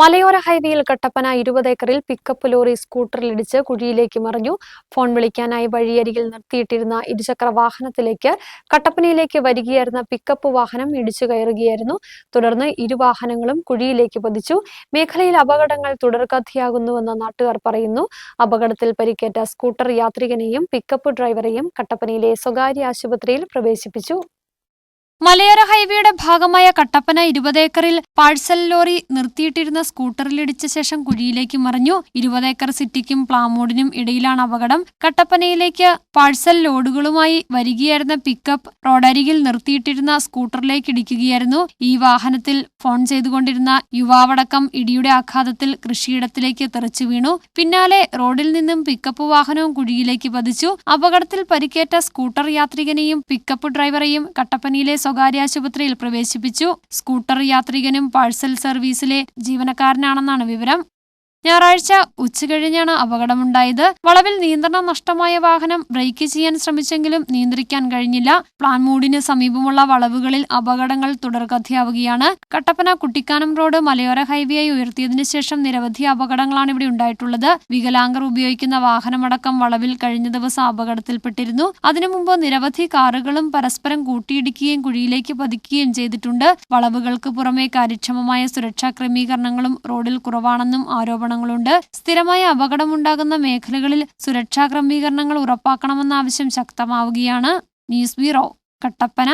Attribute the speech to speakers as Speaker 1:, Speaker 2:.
Speaker 1: മലയോര ഹൈവേയിൽ കട്ടപ്പന ഇരുപത് ഏക്കറിൽ പിക്കപ്പ് ലോറി സ്കൂട്ടറിലിടിച്ച് കുഴിയിലേക്ക് മറിഞ്ഞു. ഫോൺ വിളിക്കാനായി വഴിയരികിൽ നിർത്തിയിട്ടിരുന്ന ഇരുചക്ര വാഹനത്തിലേക്ക് കട്ടപ്പനയിലേക്ക് വരികയായിരുന്ന പിക്കപ്പ് വാഹനം ഇടിച്ചു കയറുകയായിരുന്നു. തുടർന്ന് ഇരുവാഹനങ്ങളും കുഴിയിലേക്ക് പതിച്ചു. മേഖലയിൽ അപകടങ്ങൾ തുടർക്കഥയാകുന്നുവെന്ന് നാട്ടുകാർ പറയുന്നു. അപകടത്തിൽ പരിക്കേറ്റ സ്കൂട്ടർ യാത്രികനെയും പിക്കപ്പ് ഡ്രൈവറെയും കട്ടപ്പനയിലെ സ്വകാര്യ ആശുപത്രിയിൽ പ്രവേശിപ്പിച്ചു.
Speaker 2: മലയോര ഹൈവേയുടെ ഭാഗമായ കട്ടപ്പന ഇരുപത് ഏക്കറിൽ പാഴ്സൽ ലോറി നിർത്തിയിട്ടിരുന്ന സ്കൂട്ടറിലിടിച്ച ശേഷം കുഴിയിലേക്ക് മറിഞ്ഞു. ഇരുപത് ഏക്കർ സിറ്റിക്കും പ്ലാമോഡിനും ഇടയിലാണ് അപകടം. കട്ടപ്പനയിലേക്ക് പാഴ്സൽ ലോഡുകളുമായി വരികയായിരുന്ന പിക്കപ്പ് റോഡരികിൽ നിർത്തിയിട്ടിരുന്ന സ്കൂട്ടറിലേക്ക് ഇടിക്കുകയായിരുന്നു. ഈ വാഹനത്തിൽ ഫോൺ ചെയ്തുകൊണ്ടിരുന്ന യുവാവടക്കം ഇടിയുടെ ആഘാതത്തിൽ കൃഷിയിടത്തിലേക്ക് തെറിച്ചു വീണു. പിന്നാലെ റോഡിൽ നിന്നും പിക്കപ്പ് വാഹനവും കുഴിയിലേക്ക് പതിച്ചു. അപകടത്തിൽ പരിക്കേറ്റ സ്കൂട്ടർ യാത്രികനെയും പിക്കപ്പ് ഡ്രൈവറെയും കട്ടപ്പനയിലെ സ്വകാര്യ ആശുപത്രിയിൽ പ്രവേശിപ്പിച്ചു. സ്കൂട്ടർ യാത്രികനും പാഴ്സൽ സർവീസിലെ ജീവനക്കാരനാണെന്നാണ് വിവരം. ഞായറാഴ്ച ഉച്ചകഴിഞ്ഞാണ് അപകടമുണ്ടായത്. വളവിൽ നിയന്ത്രണം നഷ്ടമായ വാഹനം ബ്രേക്ക് ചെയ്യാൻ ശ്രമിച്ചെങ്കിലും നിയന്ത്രിക്കാൻ കഴിഞ്ഞില്ല. പ്ലാൻ പ്ലാൻമൂടിന് സമീപമുള്ള വളവുകളിൽ അപകടങ്ങൾ തുടർക്കഥയാവുകയാണ്. കട്ടപ്പന കുട്ടിക്കാനം റോഡ് മലയോര ഹൈവേയായി ഉയർത്തിയതിനു ശേഷം നിരവധി അപകടങ്ങളാണ് ഇവിടെ ഉണ്ടായിട്ടുള്ളത്. വികലാംഗർ ഉപയോഗിക്കുന്ന വാഹനമടക്കം വളവിൽ കഴിഞ്ഞ ദിവസം അപകടത്തിൽപ്പെട്ടിരുന്നു. അതിനു മുമ്പ് നിരവധി കാറുകളും പരസ്പരം കൂട്ടിയിടിക്കുകയും കുഴിയിലേക്ക് പതിക്കുകയും ചെയ്തിട്ടുണ്ട്. വളവുകൾക്ക് പുറമെ കാര്യക്ഷമമായ സുരക്ഷാ ക്രമീകരണങ്ങളും റോഡിൽ കുറവാണെന്നും ആരോപണങ്ങളുണ്ട് സ്ഥിരമായ അപകടമുണ്ടാകുന്ന മേഖലകളിൽ സുരക്ഷാ ക്രമീകരണങ്ങൾ ഉറപ്പാക്കണമെന്ന ആവശ്യം ശക്തമാവുകയാണ്. News bureau Kattappana.